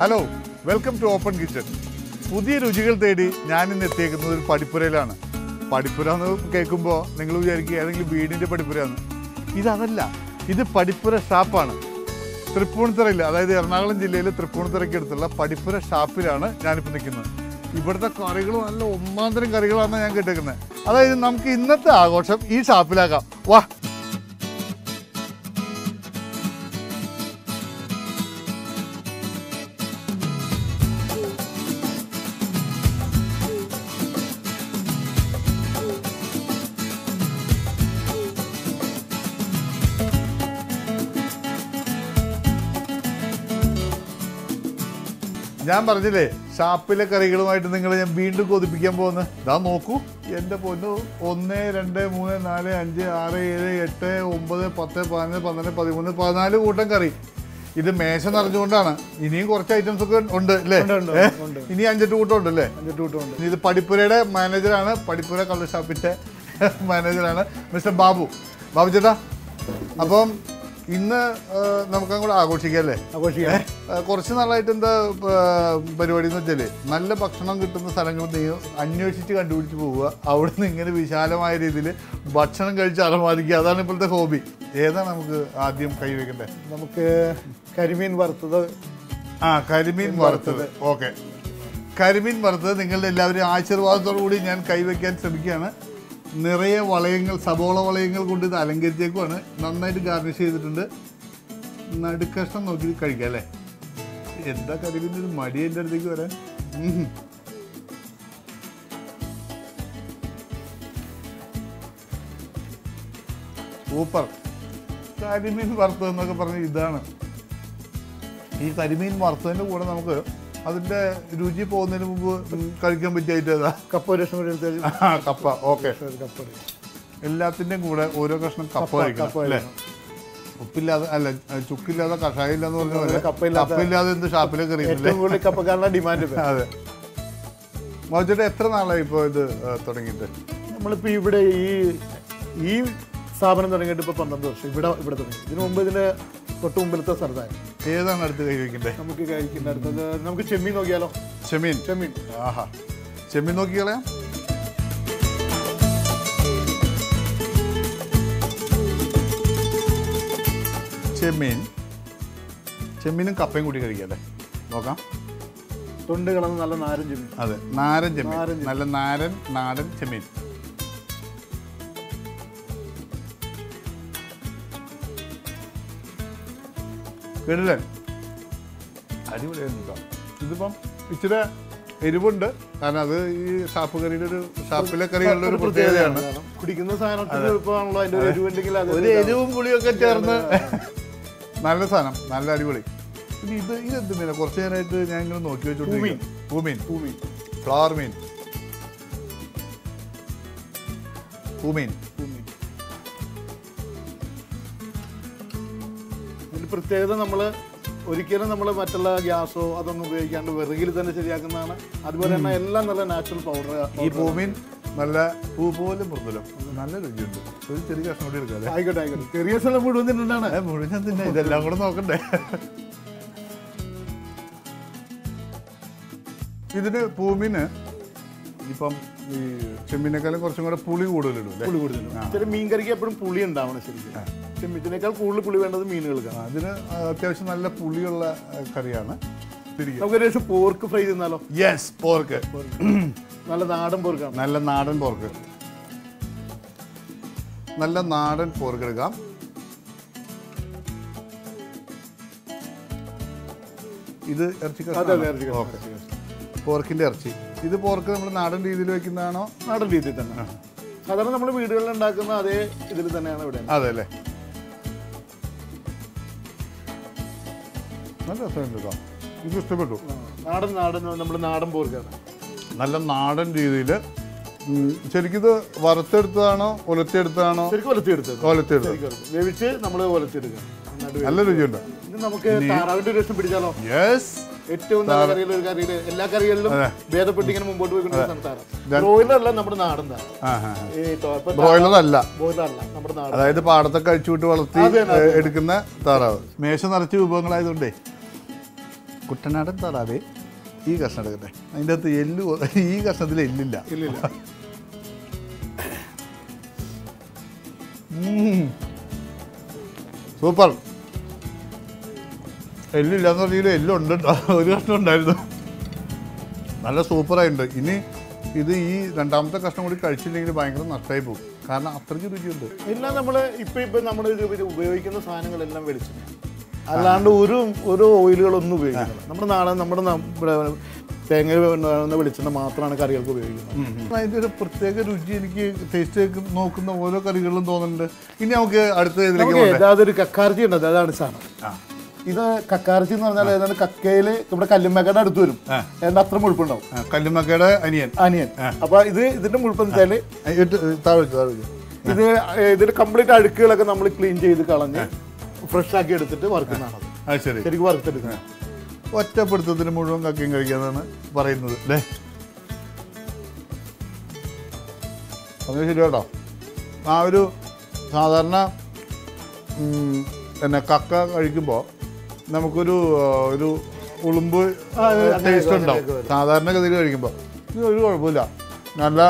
Hello welcome to open kitchen പുതിയ രുചികൾ തേടി ഞാൻ ഇന്ന് എത്തിയേക്കുന്നത് ഒരു പഠിപ്പുരയിലാണ് പഠിപ്പുര എന്ന് കേൾക്കുമ്പോൾ നിങ്ങൾ വിചാരിക്കുക ഏതെങ്കിലും വീടിന്റെ പഠിപ്പുരയാണ് ഇതതല്ല ഇത് പഠിപ്പുര ഷാപ്പാണ്. തൃപ്പൂണിത്തുറയിൽ അതായത് എറണാകുളം ജില്ലയിലെ തൃപ്പൂണിത്തുറയ്ക്ക് അടുത്തുള്ള പഠിപ്പുര ഷാപ്പിലാണ് ഞാനിപ്പോൾ നിൽക്കുന്നത്. ഇവിടുത്തെ കറികൾ നല്ല ഒന്നാം തരം കറികളാണ് ഞാൻ കേട്ടേക്കുന്നത്. അതായത് നമുക്ക് ഇന്നത്തെ ആഘോഷം ഈ ഷാപ്പിലാക്കാം. വാ ഞാൻ പറഞ്ഞില്ലേ ഷാപ്പിലെ കറികളുമായിട്ട് നിങ്ങൾ ഞാൻ വീണ്ടും കൊതിപ്പിക്കാൻ പോകുന്നത് ഇതാ നോക്കൂ എന്റെ പൊന്നു ഒന്ന് രണ്ട് മൂന്ന് നാല് അഞ്ച് ആറ് ഏഴ് എട്ട് ഒമ്പത് പത്ത് പതിനൊന്ന് പന്ത്രണ്ട് പതിമൂന്ന് പതിനാല് കൂട്ടം കറി. ഇത് മേശ നിറഞ്ഞുകൊണ്ടാണ്. ഇനിയും കുറച്ച് ഐറ്റംസ് ഒക്കെ ഉണ്ട് അല്ലേ? ഉണ്ട്, ഉണ്ട്? ഉണ്ട്. ഇനി അഞ്ചെട്ട് കൂട്ടം ഉണ്ട് അല്ലേ? അഞ്ചെട്ട് കൂട്ടമുണ്ട് ഇത് പടിപ്പുരയുടെ മാനേജറാണ്. പടിപ്പുര കള്ള് ഷാപ്പിന്റെ മാനേജറാണ് മിസ്റ്റർ ബാബു. ബാബു ചേട്ടാ അപ്പം ഇന്ന് നമുക്ക് കൂടെ ആഘോഷിക്കാം. അല്ലേ ആഘോഷിക്കാം കുറച്ച് നാളായിട്ട് എന്താ പരിപാടി എന്ന് വെച്ചാൽ നല്ല ഭക്ഷണം കിട്ടുന്ന സ്ഥലങ്ങൾ നീ അന്വേഷിച്ച് കണ്ടുപിടിച്ച് പോവുക. അവിടെ നിന്ന് ഇങ്ങനെ വിശാലമായ രീതിയിൽ ഭക്ഷണം കഴിച്ച് അറമാദിക്കുക അതാണ് ഇപ്പോഴത്തെ ഹോബി. ഏതാണ് നമുക്ക് ആദ്യം കൈവയ്ക്കണ്ടേ നമുക്ക് കരിമീൻ വറുത്തത്. ആ കരിമീൻ വറുത്തത്. ഓക്കെ. കരിമീൻ വറുത്തത് നിങ്ങളുടെ എല്ലാവരും ആശീർവാദത്തോടു കൂടി ഞാൻ കൈവയ്ക്കാൻ ശ്രമിക്കുകയാണ്. നിറയെ വളയങ്ങൾ സബോള വളയങ്ങൾ കൊണ്ട് ഇത് അലങ്കരിച്ചേക്കുമാണ് നന്നായിട്ട് ഗാർണിഷ് ചെയ്തിട്ടുണ്ട്. നടുക്കഷ്ണം നോക്കി കഴിക്കാം അല്ലേ? എന്താ കരുവിന്റെ ഒരു മടി എന്റെ അടുത്തേക്ക് വരാൻ. സൂപ്പർ. കരിമീൻ വറുത്തതെന്നൊക്കെ പറഞ്ഞ് ഇതാണ്. ഈ കരിമീൻ വറുത്തതിന്റെ കൂടെ നമുക്ക് അതിന്റെ രുചി പോകുന്നതിന് മുമ്പ് കഴിക്കാൻ പറ്റിയ ഐറ്റം ഏതാ? കപ്പ ഒരു ആ, കപ്പ. ഓക്കെ. എല്ലാത്തിന്റെയും കപ്പ എല്ലാത്തിന്റെയും കൂടെ ഓരോ കഷ്ണം കപ്പ കഴിക്കണം അല്ലേ? ഉപ്പില്ലാതെ അല്ല ചുക്കില്ലാതെ കഷായം ഇല്ലാന്ന് പറഞ്ഞ പോലെ കപ്പയില്ലാതെ എന്ത് ഷാപ്പിലെ കറിയില്ലേ കപ്പക്കാരുടെ ഡിമാൻഡ് അതെ. മോചേട്ടാ എത്ര നാളായി ഇപ്പോൾ ഇത് തുടങ്ങിയിട്ട്? നമ്മളിപ്പോൾ ഇവിടെ ഈ ഈ സ്ഥാപനം തുടങ്ങിയിട്ട് ഇപ്പോൾ പന്ത്രണ്ട് വർഷം. ഇവിടെ ഇവിടെ തുടങ്ങി. ഇതിനു മുമ്പ് ഇതിന്റെ തൊട്ട് മുമ്പിലത്തെ ഏതാണ് അടുത്ത് കൈ വയ്ക്കണ്ടേ നമുക്ക് കഴിക്കേണ്ട അടുത്തത്. നമുക്ക് ചെമ്മീൻ നോക്കിയാലോ? ചെമ്മീൻ? ചെമ്മീൻ. ആഹാ. ചെമ്മീൻ നോക്കി കളയാം ചെമ്മീൻ. ചെമ്മീനും കപ്പയും കൂടി കഴിക്കാം അല്ലേ? നോക്കാം. തൊണ്ട് കളന്ന് നല്ല നാരൻ ചെമ്മീൻ. അതെ നാരൻ ചെമ്മീൻ. നല്ല നാരൻ നാടൻ ചെമ്മീൻ. കേട്ടില്ലേ അടിപൊളിയായിരുന്നു കേട്ടോ. ഇതിപ്പം ഇച്ചിരി എരിവുണ്ട്. കാരണം അത് ഈ സാപ്പ് കറിയുടെ ഒരു സാപ്പിലെ കറികളുടെ ഒരു പ്രത്യേകതയാണ്. കുടിക്കുന്ന സാധനത്തിന് ഒരു എരിവും പുളിയൊക്കെ ചേർന്ന്. നല്ല സാധനം. നല്ല അടിപൊളി. പിന്നെ ഇത് ഇതെന്തില്ല കുറച്ച് നേരമായിട്ട് ഞാൻ ഇങ്ങനെ നോക്കി വെച്ചോണ്ടിരിക്കും പൂമീൻ പൂമി ഫ്ലവർ മീൻ. പൂമീൻ പൂമി പ്രത്യേകത നമ്മൾ ഒരിക്കലും നമ്മൾ മറ്റുള്ള ഗ്യാസോ അതൊന്നും ഉപയോഗിക്കാണ്ട് വിറകിൽ തന്നെ ശരിയാക്കുന്നതാണ്. അതുപോലെ തന്നെ എല്ലാം നല്ല നാച്ചുറൽ പൗഡർ ഈ ഭൂമി നല്ല പൂ പോലെ മൃദുലം നല്ല രുചിയുണ്ട്. ഒരു ചെറിയ കഷ്ണം കൂടി എടുക്കാം ആയിക്കോട്ടെ ആയിക്കോട്ടെ. ചെറിയ സ്ഥലം മുഴുവൻ തിന്നിട്ടാണ് മുഴുവൻ തന്നെ. ഇതെല്ലാം കൂടെ നോക്കണ്ടേ? ഇതിന് പൂമീന് ഇപ്പം ഈ ചെമ്മീനേക്കാളും കുറച്ചും കൂടെ പുളി കൂടുതലിടും പുളി കൂടുതലും ചില മീൻ കറിക്ക് എപ്പോഴും പുളി ഉണ്ടാവണം ശരിക്കും. ചെമ്മീനേക്കാൾ കൂടുതൽ പുളി വേണ്ടത് മീനുകൾക്കാണ് അതിന് അത്യാവശ്യം നല്ല പുളിയുള്ള കറിയാണ് തിരികെ. നമുക്ക് ഒരു പോർക്ക് ഫ്രൈ തിന്നാലോ? യെസ് പോർക്ക് നല്ല നാടൻ പോർക്കാണ്. നല്ല നാടൻ പോർക്ക് നല്ല നാടൻ പോർക്ക് എടുക്കാം. ഇത് ഇറച്ചി അതെ അതെ ഇറച്ചി ഓക്കെ പോർക്കിന്റെ ഇറച്ചി. ഇത് പോർക്ക് നമ്മൾ നാടൻ രീതിയിൽ വെക്കുന്നതാണോ? നാടൻ രീതിയിൽ തന്നെ സാധാരണ നമ്മൾ വീടുകളിൽ ഉണ്ടാക്കുന്ന അതേ ഇതിൽ തന്നെയാണ് ഇവിടെ. അതെ അല്ലേ നല്ല രസമുണ്ട് കേട്ടോ. ഇത് ഇഷ്ടപ്പെട്ടു. നാടൻ നാടൻ നമ്മൾ നാടൻ പോർക്കാണ് നല്ല നാടൻ രീതിയിൽ ശരിക്കും ഇത് വറുത്തെടുത്തതാണോ ഒലത്തിയെടുത്തതാണോ? ശരിക്കും ഒലത്തിയെടുത്തത്. ഒലത്തിയെടുത്തത്. ശരിക്കും ഒലത്തി. വേവിച്ച് നമ്മൾ ഒലത്തിയെടുക്കുക. നല്ല രുചിയുണ്ട്. നമുക്ക് താറാവിന്റെ രസം പിടിച്ചാലോ? യെസ് ഏറ്റവും നല്ല ഒരു കറിയിൽ എല്ലാ കറികളിലും. ഭേദപ്പെട്ട് ഇങ്ങനെ മുമ്പോട്ട് പോയിക്കൊണ്ടിരിക്കുന്ന താറാവ് ബ്രോയിലർ അല്ല നമ്മുടെ നാടൻ താറാവ്. ബ്രോയിലർ അല്ല ബ്രോയിലർ നമ്മുടെ നാടൻ അതായത് പാടത്തെ കഴിച്ചുവിട്ട് വളർത്തി എടുക്കുന്ന താറാവ്. മേശ നിറച്ച് വിഭവങ്ങളായതുകൊണ്ടേ കുട്ടനാടൻ താറാവ് ഈ കഷ്ണം എടുക്കട്ടെ. അതിന്റെ അകത്ത് എല്ലു ഈ കഷ്ണത്തിൽ എല്ലില്ല. ഇല്ലില്ല. സൂപ്പർ. എല്ലില്ലാന്ന് പറഞ്ഞാൽ എല്ലുണ്ട്. ഒരു കഷ്ണം ഉണ്ടായിരുന്നു. നല്ല സൂപ്പറായിട്ടുണ്ട്. ഇനി ഇത് ഈ രണ്ടാമത്തെ കഷ്ണം കൂടി കഴിച്ചില്ലെങ്കിൽ ഭയങ്കര നഷ്ടമായി പോകും. കാരണം അത്രയ്ക്ക് രുചിയുണ്ട്. എല്ലാം നമ്മൾ ഇപ്പം ഇപ്പം നമ്മൾ ഉപയോഗിക്കുന്ന സാധനങ്ങളെല്ലാം വെളിച്ചെണ്ണ. അല്ലാണ്ട് ഒരു ഒരു ഓയിലുകളൊന്നും ഉപയോഗിക്കുന്നില്ല. നമ്മുടെ നാളെ നമ്മുടെ തേങ്ങ വെളിച്ചെണ്ണ മാത്രമാണ് കറികൾക്ക് ഉപയോഗിക്കുന്നത്. അതിന്റെ ഒരു പ്രത്യേക രുചി എനിക്ക് ടേസ്റ്റ് നോക്കുന്ന ഓരോ കറികളിലും തോന്നുന്നുണ്ട് ഇനി നമുക്ക് അടുത്ത ഇതിലേക്ക് കക്കാർജി ഉണ്ടത് അതൊരു കക്കാർജി ഉണ്ട് അതാണ് സാധനം. ഇത് കക്കാർച്ചി എന്ന് പറഞ്ഞാൽ ഏതാണ് കക്കയിൽ നമ്മുടെ കല്ലുമ്മക്കയുടെ അടുത്ത് വരും. എന്റെ അത്ര മുഴുപ്പുണ്ടാവും. കല്ലുമ്മക്കയുടെ അനിയൻ. അനിയൻ. അപ്പൊ ഇത് ഇതിന്റെ മുഴുപ്പെന്ന് വെച്ചാൽ താഴെ താഴെ ഇത് ഇതിന്റെ കംപ്ലീറ്റ് അഴുക്കുകളൊക്കെ നമ്മൾ ക്ലീൻ ചെയ്ത് കളഞ്ഞ് ഫ്രഷ് ആക്കി എടുത്തിട്ട് വറുക്കുന്നതാണ് ശരി. ശരിക്കും വറുത്തെടുക്കുന്നത്. ഒറ്റപ്പെടുത്തത്തിന് മുഴുവൻ കക്കയും കഴിക്കാന്നാണ് പറയുന്നത് അല്ലേ? അത് ശരി കേട്ടോ. ആ ഒരു സാധാരണ എന്നെ പിന്നെ കക്ക കഴിക്കുമ്പോൾ നമുക്കൊരു ഒരു ഉളുമ്പ് ടേസ്റ്റ് ഉണ്ടാവും. സാധാരണഗതിയിൽ കഴിക്കുമ്പോൾ ഇത് ഒരു കുഴപ്പമില്ല. നല്ല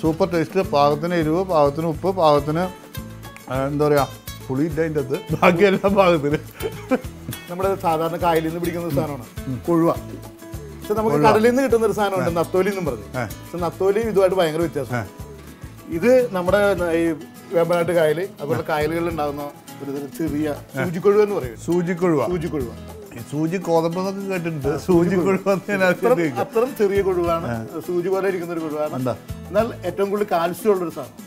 സൂപ്പർ ടേസ്റ്റ് പാകത്തിന് എരിവ് പാകത്തിന് ഉപ്പ് പാകത്തിന് എന്താ പറയുക പുളി ഇല്ല അതിന്റെ അത് ബാക്കിയെല്ലാം പാകത്തിന്. നമ്മുടെ സാധാരണ കായലിൽ നിന്ന് പിടിക്കുന്ന സാധനമാണ്. കൊഴുവ. പക്ഷെ നമുക്ക് കടലിൽ നിന്ന് കിട്ടുന്ന ഒരു സാധനമുണ്ട് നത്തോലി എന്നും പറഞ്ഞു. പക്ഷെ നത്തോലി ഇതുമായിട്ട് ഭയങ്കര വ്യത്യാസം. ഇത് നമ്മുടെ ഈ വേമ്പനാട്ട് കായൽ അതുപോലെ കായലുകളിൽ ഉണ്ടാകുന്ന ഒരു തരം ചെറിയ സൂചിക്കൊഴുവ എന്ന് പറയും. സൂചിക്കൊഴുവ. സൂചിക്കൊഴുവ. സൂചി കോതമ്പ് എന്നൊക്കെ കേട്ടിട്ടുണ്ട്. ഞാൻ ആദ്യമായിട്ട് അത്രയും ചെറിയ കൊഴുവാണ്. സൂചി പോലെ ഇരിക്കുന്ന ഒരു കൊഴുവാണ്. എന്നാൽ ഏറ്റവും കൂടുതൽ കാൽസ്യം ഉള്ളൊരു സാധനം.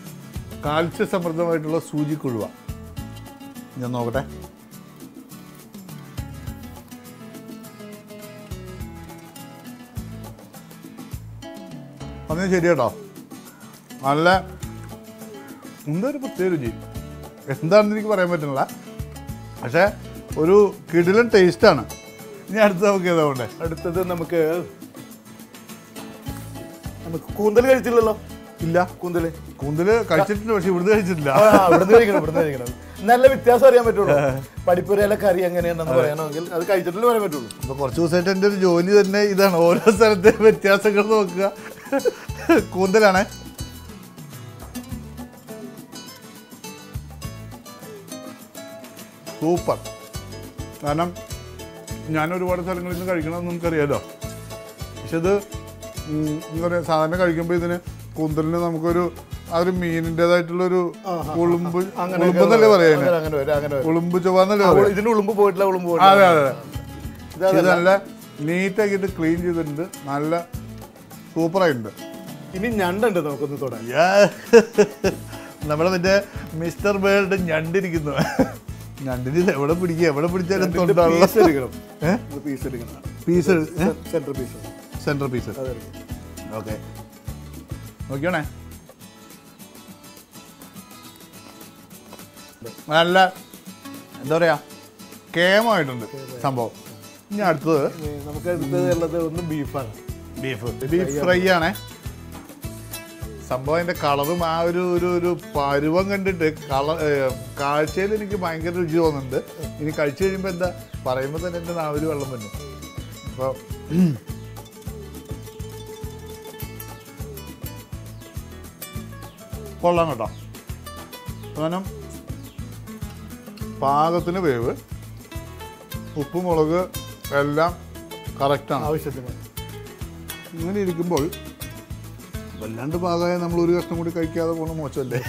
കാൽസ്യ സമൃദ്ധമായിട്ടുള്ള സൂചിക്കൊഴുവ. ഞാൻ നോക്കട്ടെ. പറഞ്ഞത് ശരി കേട്ടോ നല്ല എന്തൊരു പ്രത്യേക രുചി. എന്താണെന്ന് എനിക്ക് പറയാൻ പറ്റുന്നില്ല. പക്ഷേ ഒരു കിടിലൻ ടേസ്റ്റാണ് ഇനി അടുത്ത നമുക്ക് ഏതാ ഉണ്ട് അടുത്തത് നമുക്ക് നമുക്ക് കൂന്തൽ കഴിച്ചില്ലല്ലോ? ഇല്ല. കൂന്തൽ. കൂന്തൽ കഴിച്ചിട്ടുണ്ട് പക്ഷെ ഇവിടുന്ന് കഴിച്ചിട്ടില്ല. ഇവിടുന്ന് കഴിക്കണം ഇവിടുന്ന് കഴിക്കണം. നല്ല വ്യത്യാസം അറിയാൻ പറ്റുള്ളൂ. പഠിപ്പുരയിലെ കറി എങ്ങനെയാണെന്ന് പറയണമെങ്കിൽ അത് കഴിച്ചിട്ടില്ല പറയാൻ പറ്റുള്ളൂ. അപ്പൊ കുറച്ച് ദിവസമായിട്ട് എന്റെ ഒരു ജോലി തന്നെ ഇതാണ്. ഓരോ സ്ഥലത്തെ വ്യത്യാസങ്ങൾ നോക്കുക. കൂന്തലാണ്. സൂപ്പർ. കാരണം ഞാൻ ഒരുപാട് സ്ഥലങ്ങളിൽ നിന്ന് കഴിക്കണമെന്ന് നമുക്കറിയാലോ പക്ഷെ ഇത് എന്താ പറയുക സാധാരണ കഴിക്കുമ്പോൾ ഇതിന് കൂന്തലിന് നമുക്കൊരു ആ ഒരു മീനിന്റെതായിട്ടുള്ളൊരു ഉളുമ്പ് ഉളുമ്പെന്നല്ലേ വരും ഉളുമ്പ് ചൊവ്വാന്നല്ലേ പറയുന്നത് ഇതിന് ഉളുമ്പ് പോയിട്ടില്ല ഉളുമ്പ് അതെ അതെ അതെ. ഇത് നല്ല നീറ്റാക്കിയിട്ട് ക്ലീൻ ചെയ്തിട്ടുണ്ട്. നല്ല സൂപ്പറായിട്ടുണ്ട്. ഇനി ഞണ്ടുണ്ട് നമുക്കൊന്ന് തൊടാൻ. നമ്മളെ മറ്റേ മിസ്റ്റർ വേൾഡ് ഞണ്ടിരിക്കുന്നു. ഞണ്ടിന് ഇത് എവിടെ പിടിക്കുക? എവിടെ പിടിച്ചാലും തൊണ്ടാണല്ലോ. പീസ് എടുക്കണം? പീസ് എടുക്കണം. പീസ് സെൻട്രൽ പീസ് ഓക്കെ നോക്കിയോണേ? നല്ല എന്താ പറയാ കേമായിട്ടുണ്ട് സംഭവം. ഇനി അടുത്തത് നമുക്ക് അടുത്തത് ഉള്ളത് ഒന്ന് ബീഫാണ് ബീഫ് ബീഫ് ഫ്രൈ ആണേ. സംഭവം അതിന്റെ കളറും ആ ഒരു ഒരു ഒരു പരുവം കണ്ടിട്ട് കളർ കാഴ്ചയിൽ എനിക്ക് ഭയങ്കര രുചി തോന്നുന്നുണ്ട്. ഇനി കഴിച്ചു കഴിയുമ്പോൾ എന്താ? പറയുമ്പോൾ തന്നെ എന്റെ നാവിൽ വെള്ളം വന്നു. അപ്പോൾ കൊള്ളാം കേട്ടോ. കാരണം പാകത്തിന് വേവ് ഉപ്പ് മുളക് എല്ലാം കറക്റ്റാണ് ആവശ്യത്തിന്. ഇങ്ങനെ ഇരിക്കുമ്പോൾ വല്ലാണ്ട് പാകമായ നമ്മൾ ഒരു കഷ്ണം കൂടി കഴിക്കാതെ പോകണം മോശമല്ലേ?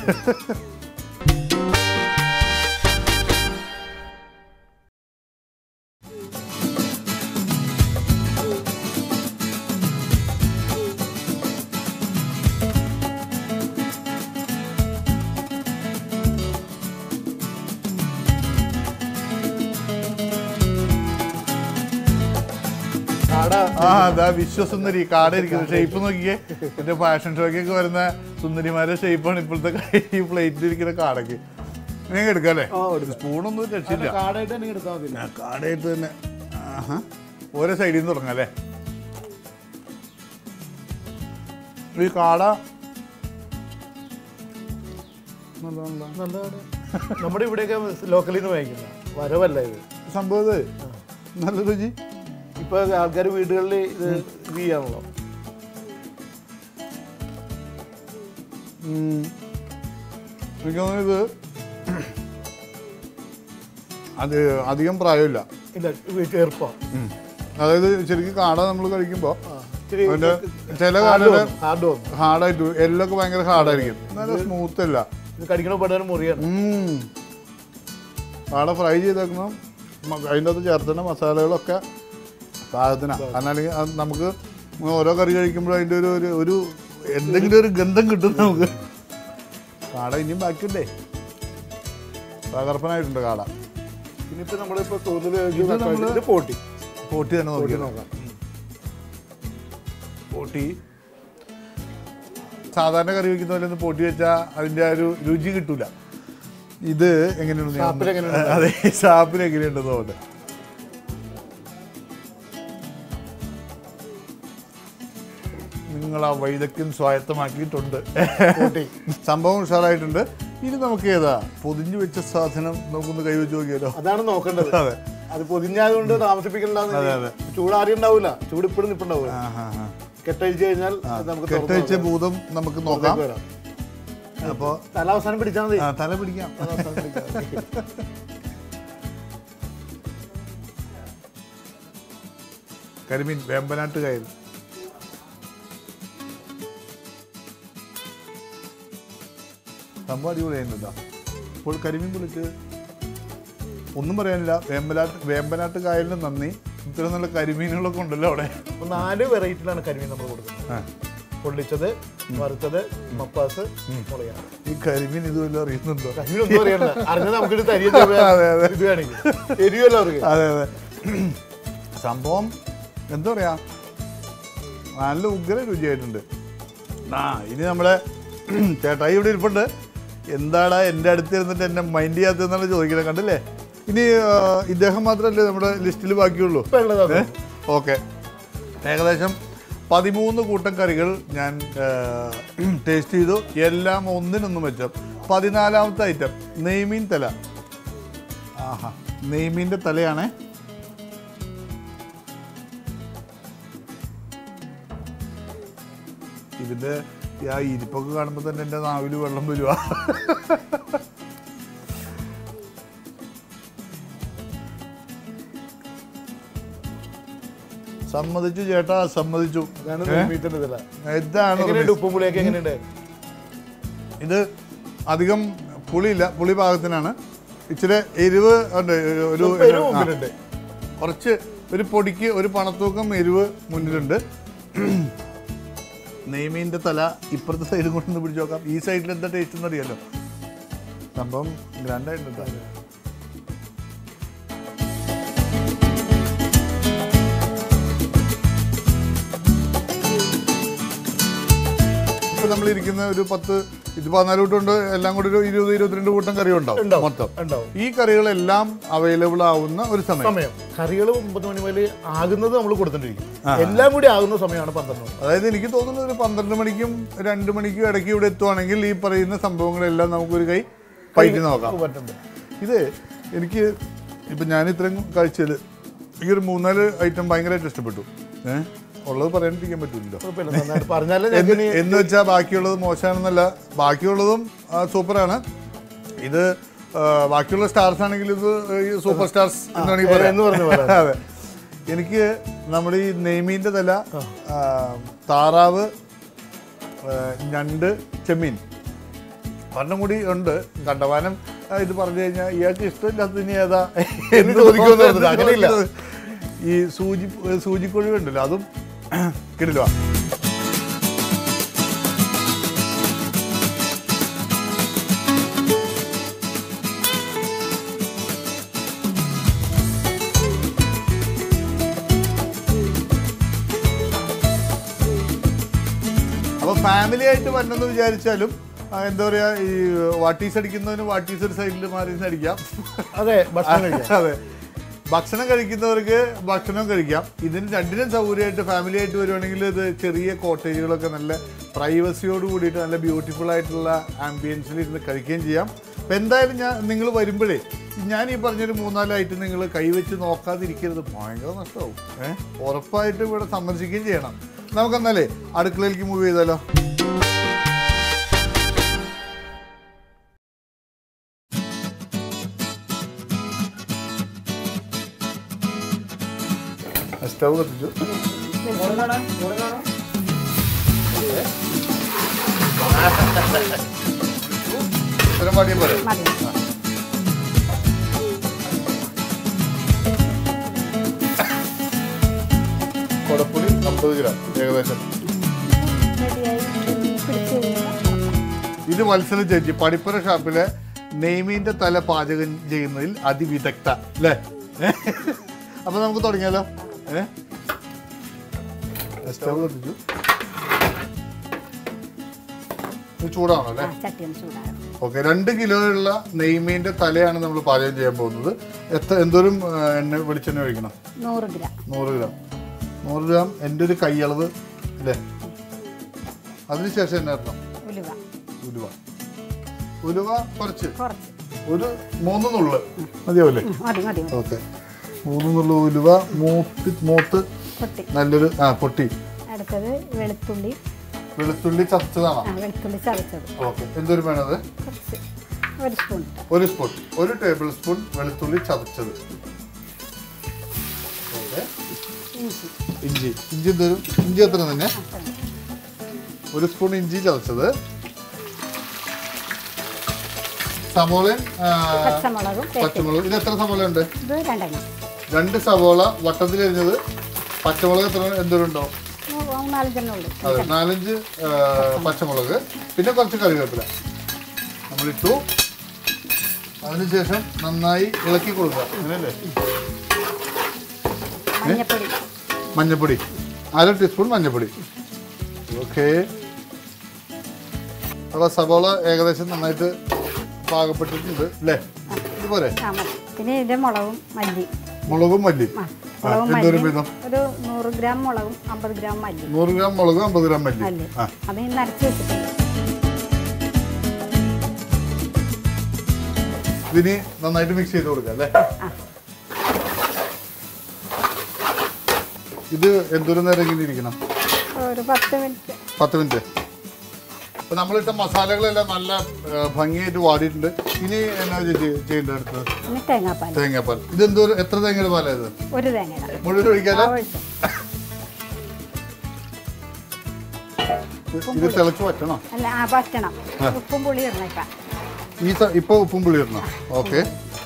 ആ അതാ വിശ്വസുന്ദരി കാട ഇരിക്കുന്നത് ഷേപ്പ് നോക്കിയേ എന്റെ ഫാഷൻ ഷോക്കൊക്കെ വരുന്ന സുന്ദരിമാരുടെ ഷേപ്പാണ് ഇപ്പോഴത്തെ ഈ പ്ലേറ്റിൽ ഇരിക്കുന്ന കാടക്ക്. നിങ്ങൾ എടുക്കാല്ലേ. സ്പൂണൊന്നും രക്ഷില്ല കാടായിട്ട് തന്നെ ആഹാ. ഓരോ സൈഡിൽ നിന്ന് തുടങ്ങാം അല്ലേ? ഈ കാട. നമ്മുടെ ഇവിടെയൊക്കെ ലോക്കലിൽ നിന്ന് വാങ്ങിക്കുന്ന വരവല്ല ഇത്? സംഭവം നല്ല രുചി. ഇപ്പൊ ആൾക്കാർ വീടുകളിൽ ഇത് ഇത് ചെയ്യാണല്ലോ. ഉം. എനിക്ക് തോന്നുന്നു ഇത് അത് അധികം പ്രായമില്ല. ഇല്ല ഉം. അതായത് ശരിക്കും കാട നമ്മൾ കഴിക്കുമ്പോൾ ഇത്തിരി അതിന്റെ ചില ഹാർഡ് തോന്നും ഹാർഡ് തോന്നും ഹാർഡായിട്ട് എല്ലൊക്കെ ഭയങ്കര ഹാർഡായിരിക്കും. നല്ല സ്മൂത്ത് അല്ല ഇത് കടിക്കണ പെടുന്ന മുറിയാണ്. ഉം. കാട ഫ്രൈ ചെയ്തേക്കണം മ- അതിന്റെ അകത്ത് ചേർത്തേണ്ട മസാലകളൊക്കെ പാകത്തിനാണ് കാരണം അല്ലെങ്കിൽ നമുക്ക് ഓരോ കറി കഴിക്കുമ്പോഴും അതിന്റെ ഒരു ഒരു ഒരു എന്തെങ്കിലും ഒരു ഗന്ധം കിട്ടും നമുക്ക്. കാട ഇനിയും ബാക്കിയുണ്ടേ. തകർപ്പനായിട്ടുണ്ട് കാട. പോട്ടി. പോട്ടി തന്നെ നോക്കി നോക്കാം. പോട്ടി. സാധാരണ കറി വെക്കുന്ന പോലെ ഒന്ന് പോട്ടി വെച്ചാൽ അതിന്റെ ആ ഒരു രുചി കിട്ടൂല. ഇത് എങ്ങനെയുണ്ട്? അതെ ഷാപ്പിൽ എങ്ങനെയുണ്ടെന്ന് തോന്നുന്നു. നിങ്ങൾ ആ വൈദഗ്ധ്യം സ്വായത്തമാക്കിയിട്ടുണ്ട്. സംഭവം ഉഷാറായിട്ടുണ്ട്. ഇനി നമുക്ക് ഏതാ? പൊതിഞ്ഞു വെച്ച സാധനം നമുക്കൊന്ന് കൈവച്ച് നോക്കിയാലോ? അതാണ് നോക്കേണ്ടത്. അതെ. അത് പൊതിഞ്ഞായതുകൊണ്ട് താമസിപ്പിക്കണ്ടെന്ന് ചൂട് ആദ്യം ഉണ്ടാവില്ല. ചൂട് ഇപ്പോഴും ഹാ കെട്ടഴിച്ച് കഴിഞ്ഞാൽ നമുക്ക് കെട്ടഴിച്ച ഭൂതം നമുക്ക് നോക്കാം. അപ്പോ അപ്പോൾ തല അവസാനം പിടിച്ചാൽ മതി തല പിടിക്കാം. കരിമീൻ വേമ്പനാട്ട് കായൽ സംഭവം അടിപൊളി ആയിരുന്നില്ല ഇപ്പോൾ കരിമീൻ പൊളിച്ച് ഒന്നും പറയാനില്ല. വേമ്പനാട്ട് വേമ്പനാട്ട് കായലിന് നന്ദി. ഇത്ര നല്ല കരിമീനുകളൊക്കെ ഉണ്ടല്ലോ അവിടെ. അപ്പോൾ നാല് വെറൈറ്റിയിലാണ് കരിമീൻ നമ്മൾ കൊടുക്കുന്നത്. പൊള്ളിച്ചത് വറുത്തത് മപ്പാസ് മുളയാണ്. ഈ കരിമീൻ ഇതുവല്ലോ അറിയുന്നുണ്ടോ? അറിയണ്ട. അറിഞ്ഞത്. ഇത് വേണമെങ്കിൽ. എരിയല്ലോ അവർക്ക്? അതെ അതെ. സംഭവം എന്താ പറയാ? നല്ല ഉഗ്ര രുചിയായിട്ടുണ്ട് ആ ഇനി നമ്മളെ ചേട്ടായി ഇവിടെ ഇരിപ്പുണ്ട്. എന്താടാ എന്റെ അടുത്ത് ഇരുന്നിട്ട് എന്നെ മൈൻഡ് ചെയ്യാത്തതെന്നാണ് ചോദിക്കുന്നത് കണ്ടില്ലേ? ഇനി ഇദ്ദേഹം മാത്രമല്ലേ നമ്മുടെ ലിസ്റ്റിൽ ബാക്കിയുള്ളൂ. ഓക്കെ. ഏകദേശം പതിമൂന്ന് കൂട്ടം കറികൾ ഞാൻ ടേസ്റ്റ് ചെയ്തു. എല്ലാം ഒന്നിനൊന്നും വെച്ചു പതിനാലാമത്തെ ഐറ്റം നെയ്മീൻ തല. ആഹാ നെയ്മീന്റെ തലയാണേ. ഇതിന്റെ ആ ഇരിപ്പൊക്കെ കാണുമ്പോൾ തന്നെ എന്റെ നാവിൽ വെള്ളം വരുക സമ്മതിച്ചു ചേട്ടാ സമ്മതിച്ചു. ഇതാണ് എങ്ങനെയുണ്ട് ഇത് അധികം പുളിയില്ല പുളി പാകത്തിനാണ്. ഇച്ചിരി എരിവ് ഉണ്ട് ഒരു കുറച്ച് ഒരു പൊടിക്ക് ഒരു പണത്തൂക്കം എരിവ് മുന്നിലുണ്ട്. നെയ്മീന്റെ തല ഇപ്പുറത്തെ സൈഡ് കൊണ്ടൊന്ന് പിടിച്ച് നോക്കാം ഈ സൈഡിൽ എന്താ ടേസ്റ്റ് എന്ന് അറിയാലോ സംഭവം ഗ്രാൻഡായിട്ടുണ്ട് കേട്ടോ. ഇപ്പൊ നമ്മളിരിക്കുന്ന ഒരു പത്ത് ഇത് പതിനാല് കൂട്ടമുണ്ട് എല്ലാം കൂടി ഒരു ഇരുപത് ഇരുപത്തിരണ്ട് കൂട്ടം കറി ഉണ്ടാവും. മൊത്തം. ഈ കറികളെല്ലാം അവൈലബിൾ ആവുന്ന ഒരു സമയം. സമയം. കറികൾ ഒമ്പത് മണി മുതൽ ആകുന്നത് നമ്മൾ കൊടുത്തിട്ടിരിക്കും. എല്ലാം കൂടി ആകുന്ന സമയമാണ് പന്ത്രണ്ട് അതായത് എനിക്ക് തോന്നുന്നത് ഒരു പന്ത്രണ്ട് മണിക്കും രണ്ട് മണിക്കും ഇടയ്ക്ക് ഇവിടെ എത്തുവാണെങ്കിൽ ഈ പറയുന്ന സംഭവങ്ങളെല്ലാം നമുക്കൊരു കൈ പയറ്റി നോക്കാം. ഇത് എനിക്ക് ഇപ്പം ഞാൻ ഇത്രയും കഴിച്ചത് എനിക്കൊരു ഒരു മൂന്നാൽ ഐറ്റം ഭയങ്കരമായിട്ട് ഇഷ്ടപ്പെട്ടു. ഏഹ് ഉള്ളത് പറയാണ്ടിരിക്കാൻ പറ്റില്ലല്ലോ. പറഞ്ഞാലേ എന്ന് വെച്ചാൽ ബാക്കിയുള്ളത് മോശമാണെന്നല്ല ബാക്കിയുള്ളതും സൂപ്പറാണ്. ഇത് ബാക്കിയുള്ള സ്റ്റാർസ് ആണെങ്കിൽ ഇത് സൂപ്പർ സ്റ്റാർസ് എന്ന് വേണമെങ്കിൽ പറയാം. അതെ. എനിക്ക് നമ്മുടെ ഈ നെയ്മീന്റെ തല താറാവ് ഞണ്ട് ചെമ്മീൻ. ഒരെണ്ണം കൂടി ഉണ്ട്. കണ്ടവാനം ഇത് പറഞ്ഞു കഴിഞ്ഞാൽ ഇയാൾക്ക് ഇഷ്ടമില്ലാത്ത ഇനി ഏതാ? എന്ന് ചോദിക്കുമെന്ന്. അങ്ങനെയില്ല. ഈ സൂചി സൂചിക്കൊഴുവ് ഉണ്ടല്ലോ അതും കിടിലുവാ. അപ്പൊ ഫാമിലി ആയിട്ട് വരണമെന്ന് വിചാരിച്ചാലും എന്താ പറയാ ഈ വാട്ടീസ് അടിക്കുന്നതിന് വാട്ടീസ് ഒരു സൈഡിൽ മാറി അടിക്കാം. അതെ അതെ. ഭക്ഷണം കഴിക്കുന്നവർക്ക് ഭക്ഷണം കഴിക്കാം. ഇതിന് രണ്ടിനും സൗകര്യമായിട്ട് ഫാമിലി ആയിട്ട് വരുവാണെങ്കിൽ ഇത് ചെറിയ കോട്ടേജുകളൊക്കെ നല്ല പ്രൈവസിയോട് കൂടിയിട്ട് നല്ല ബ്യൂട്ടിഫുൾ ആയിട്ടുള്ള ആംബിയൻസിൽ ഇരുന്ന് കഴിക്കുകയും ചെയ്യാം. അപ്പം എന്തായാലും ഞാൻ നിങ്ങൾ വരുമ്പോഴേ ഞാൻ ഈ പറഞ്ഞൊരു മൂന്നാലായിട്ട് നിങ്ങൾ കൈവച്ച് നോക്കാതിരിക്കരുത്. ഭയങ്കര നഷ്ടമാവും. ഏഹ് ഉറപ്പായിട്ടും ഇവിടെ സന്ദർശിക്കുകയും ചെയ്യണം. നമുക്കെന്നാലേ അടുക്കളയിലേക്ക് മൂവ് ചെയ്താലോ? സ്റ്റവ് കത്തിച്ചു ഇത്രയും പോലെ കുടപ്പുളി അമ്പത് ഗ്രാം ഏകദേശം. ഇത് മത്സരം ചേച്ചി പടിപ്പുര ഷാപ്പിലെ നെയ്മീന്റെ തല പാചകം ചെയ്യുന്നതിൽ അതിവിദഗ്ധ അല്ലേ? അപ്പൊ നമുക്ക് തുടങ്ങിയാലോ? സ്റ്റവ് കത്തിച്ചു ഇത് ചൂടാണോ അല്ലേ? ആ ചട്ടി ഒന്ന് ചൂടാകും ഓക്കെ രണ്ട് കിലോയുള്ള നെയ്മീന്റെ തലയാണ് നമ്മൾ പാചകം ചെയ്യാൻ പോകുന്നത്. എത്ര എന്തോരം എണ്ണ വെളിച്ചെണ്ണ ഒഴിക്കണം? നൂറ് ഗ്രാം. നൂറ് ഗ്രാം. നൂറ് ഗ്രാം എന്റെ ഒരു കൈയളവ് അല്ലേ? അതിനുശേഷം എന്നാ ഇടണം? ഉലുവ. ഉലുവ. ഉലുവ കുറച്ച്? ഒരു മൂന്ന് നുള്ള്. മതിയാവില്ലേ ഓക്കെ. മൂന്ന് നുള്ള് ഉലുവ മൂത്ത് മൂത്ത്. പൊട്ടി. നല്ലൊരു ആ പൊട്ടി. അടുത്തത് വെളുത്തുള്ളി. വെളുത്തുള്ളി ചതച്ചതാണോ? വെളുത്തുള്ളി ചതച്ചത്. ഓക്കെ. എന്തൊരു വേണത്? ഒരു സ്പൂൺ. ഒരു സ്പൂൺ. ഒരു ടേബിൾ സ്പൂൺ വെളുത്തുള്ളി ചതച്ചത്. ഇഞ്ചി. ഇഞ്ചി. ഇഞ്ചി എന്തോരും ഇഞ്ചി എത്ര തന്നെ. ഒരു സ്പൂൺ ഇഞ്ചി ചതച്ചത്. സവോളയും ആ, പച്ചമുളകും ഇത് എത്ര സവോള ഉണ്ട്? രണ്ട് സവോള വട്ടത്തിൽ എരിഞ്ഞത് പച്ചമുളക് എത്ര എന്തോരം ഉണ്ടോ. അതെ നാലഞ്ച് പച്ചമുളക്. പിന്നെ കുറച്ച് കറിവേപ്പില. നമ്മളിട്ടു. അതിനുശേഷം നന്നായി ഇളക്കി കൊടുക്കുക. അങ്ങനെയല്ലേ? മഞ്ഞപ്പൊടി. അര ടീസ്പൂൺ മഞ്ഞപ്പൊടി. ഓക്കെ. അവിടെ സവോള ഏകദേശം നന്നായിട്ട് പാകപ്പെട്ടിട്ടുണ്ട്. അല്ലേ? ഇതുപോലെ പിന്നെ ഇതിന്റെ മുളകും മല്ലി മുളകും മല്ലി. ആ ആ, മുളകും എന്തോരം മല്ലി വീതം ഒരു നൂറ് ഗ്രാം മുളകും അമ്പത് ഗ്രാം മല്ലി നൂറ് ഗ്രാം മുളകും അമ്പത് ഗ്രാം മല്ലി. അത് നരച്ച് വെച്ചിട്ടുണ്ട്. ഇതിന് നന്നായിട്ട് മിക്സ് ചെയ്ത് കൊടുക്കാം അല്ലേ? ഇത് എന്തോരം നേരം ഇങ്ങനെ ഇരിക്കണം? ഒരു പത്ത് മിനിറ്റ്. പത്ത് മിനിറ്റ്. അപ്പൊ നമ്മളിട്ട മസാലകളെല്ലാം നല്ല ഭംഗിയായിട്ട് വാടിയിട്ടുണ്ട്. ഇനി എന്നാ ചേച്ചി ചെയ്യേണ്ട അടുത്ത്? പിന്നെ തേങ്ങാപ്പാൽ. തേങ്ങാപ്പാൽ. ഇതെന്തോ ഒരു- എത്ര തേങ്ങയുടെ പാലായത്? ഒരു തേങ്ങ മുഴുവൻ ഒഴിക്കാലോ? ഇത് തിളച്ച് പറ്റണോ അല്ല ആ പറ്റണം ഉപ്പും പുളി ഇടണം ഈ ഇപ്പൊ ഉപ്പും പുളി ഇടണം? ഓക്കെ.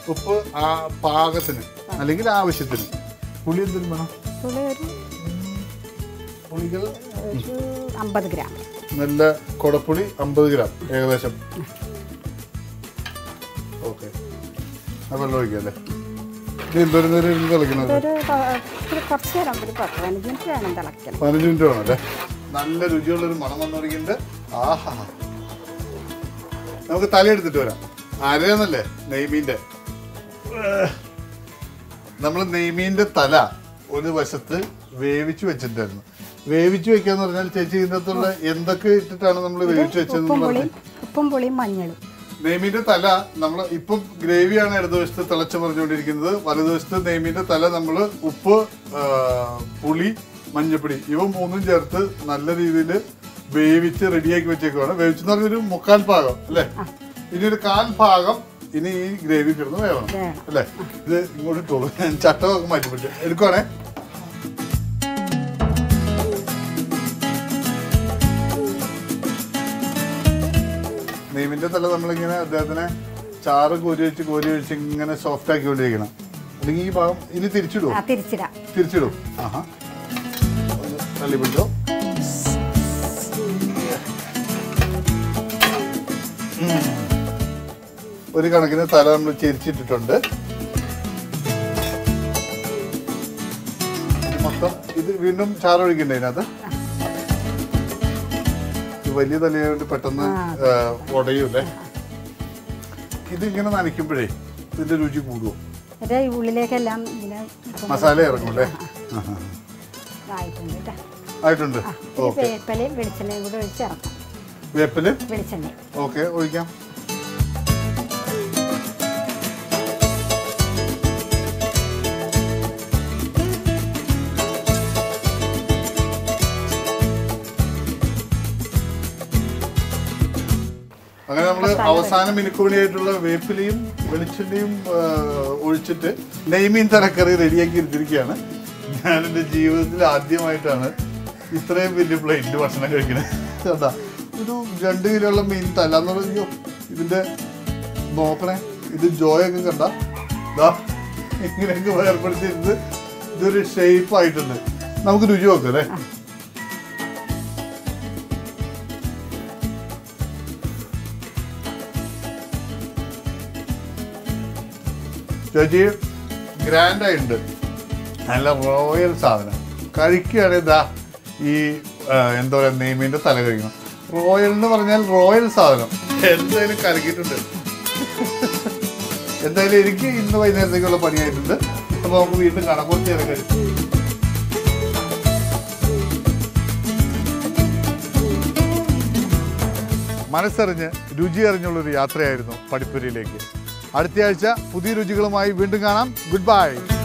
ഉപ്പ് ആ പാകത്തിന് അല്ലെങ്കിൽ ആവശ്യത്തിന്. പുളി എന്തിനും വേണം? പുളികൾ? അമ്പത് ഗ്രാം. നല്ല കൊടപ്പുളി അമ്പത് ഗ്രാം ഏകദേശം. ഓക്കെ. അത് വെള്ളം ഒഴിക്കല്ലേ അല്ലേ? എന്തോരം നേരം ഇരുന്ന് കുറച്ച് നേരം ഒരു പത്ത് പതിനഞ്ച് മിനിറ്റ് വേണം പതിനഞ്ച് മിനിറ്റ് വേണം അല്ലേ? നല്ല രുചിയുള്ളൊരു മണം വന്നു തുടങ്ങിയിട്ടുണ്ട് ആഹാ. നമുക്ക് തല എടുത്തിട്ട് വരാം. ആരെയാന്നല്ലേ നെയ്മീന്റെ. നമ്മൾ നെയ്മീന്റെ തല ഒരു വശത്ത് വേവിച്ച് വെച്ചിട്ടായിരുന്നു വേവിച്ച് വെക്കാന്ന് പറഞ്ഞാൽ ചേച്ചി ഇതിനകത്തുള്ള എന്തൊക്കെ ഇട്ടിട്ടാണ് നമ്മൾ വേവിച്ച് വെച്ചത് ഉപ്പും പുളിയും ഉപ്പും പുളിയും മഞ്ഞളും. നെയ്മീന്റെ തല നമ്മൾ ഇപ്പം ഗ്രേവിയാണ് ഇടതുവശത്ത് തിളച്ച് മറിഞ്ഞുകൊണ്ടിരിക്കുന്നത്. വലതുവശത്ത് നെയ്മീന്റെ തല നമ്മൾ ഉപ്പ് ആ, പുളി മഞ്ഞപ്പൊടി ഇവ മൂന്നും ചേർത്ത് നല്ല രീതിയിൽ വേവിച്ച് റെഡിയാക്കി വെച്ചേക്കുവാണ്. വേവിച്ചെന്ന് പറഞ്ഞൊരു മുക്കാൽ ഭാഗം അല്ലേ? ഇനി ഒരു കാൽ ഭാഗം ഇനി ഈ ഗ്രേവി കിടന്ന് വേവണം വേണം. അല്ലേ? ഇത് ഇങ്ങോട്ട് ഇട്ടോളൂ. ഞാൻ ചട്ടമൊക്കെ മാറ്റിപ്പിട്ട് എടുക്കുവാണേ. നെയ്മിന്റെ തല നമ്മളിങ്ങനെ അദ്ദേഹത്തിനെ ചാറ് കോരി വെച്ച് കോരി വെച്ച് ഇങ്ങനെ സോഫ്റ്റ് ആക്കിക്കൊണ്ടിരിക്കണം. അല്ലെങ്കിൽ ഈ ഭാഗം ഇനി തിരിച്ചിടും തിരിച്ചിടാം. തിരിച്ചിടും. ആഹാ. തള്ളി പിടിച്ചോ. ഒരു കണക്കിന് തല നമ്മൾ ചെരിച്ചിട്ടിട്ടുണ്ട്. മൊത്തം ഇത് വീണ്ടും ചാറ് ഒഴിക്കണ്ടേ ഇതിനകത്ത്? ഇത് വലിയ തലയായിട്ട് പെട്ടെന്ന് ഉടയൂലെ? ഇതിങ്ങനെ നനയ്ക്കുമ്പോഴേ ഇതിന്റെ രുചി കൂടുമോ ഈ ഉള്ളിലേക്കെല്ലാം ഇങ്ങനെ മസാല ഇറങ്ങും അല്ലേ ആയിട്ടുണ്ട് ആയിട്ടുണ്ട്. വേപ്പലയും വെളിച്ചെണ്ണയും കൂടെ ഒഴിച്ച് ഇറക്കാം. വേപ്പിൽ? വെളിച്ചെണ്ണ ഓക്കെ ഒഴിക്കാം. നമ്മൾ അവസാന മിനുക്കുമണിയായിട്ടുള്ള വേപ്പിലയും വെളിച്ചെണ്ണയും ഒഴിച്ചിട്ട് നെയ്മീൻ തലക്കറി റെഡിയാക്കി എടുത്തിരിക്കുകയാണ്. ഞാൻ എന്റെ ജീവിതത്തിൽ ആദ്യമായിട്ടാണ് ഇത്രയും വലിയ പ്ലേറ്റിൽ ഭക്ഷണം കഴിക്കുന്നത്. കണ്ടാ? ഒരു രണ്ട് കിലോ ഉള്ള മീൻ തല എന്ന് പറഞ്ഞോ? ഇതിന്റെ നോക്കണേ ഇത് ജോയൊക്കെ കണ്ട? ഇങ്ങനെയൊക്കെ വേർപ്പെടുത്തിയിരുന്നത് ഇതൊരു ഷേപ്പ് ആയിട്ടുണ്ട്. നമുക്ക് രുചി നോക്കാം അല്ലേ? ചേച്ചി ഗ്രാൻഡായിട്ടുണ്ട്. നല്ല റോയൽ സാധനം. കഴിക്കുകയാണെങ്കിൽ ഇതാ ഈ എന്താ പറയുക നെയ്മീന്റെ തല കഴിക്കണം റോയൽ എന്ന് പറഞ്ഞാൽ റോയൽ സാധനം. എന്തായാലും കലക്കിയിട്ടുണ്ട്. എന്തായാലും എനിക്ക് ഇന്ന് വൈകുന്നേരത്തേക്കുള്ള പണിയായിട്ടുണ്ട്. അപ്പോൾ നമുക്ക് വീണ്ടും കാണാം. കഴിച്ചു മനസ്സറിഞ്ഞ് രുചി അറിഞ്ഞുള്ളൊരു യാത്രയായിരുന്നു പഠിപ്പുരയിലേക്ക് അടുത്തയാഴ്ച പുതിയ രുചികളുമായി വീണ്ടും കാണാം. Good bye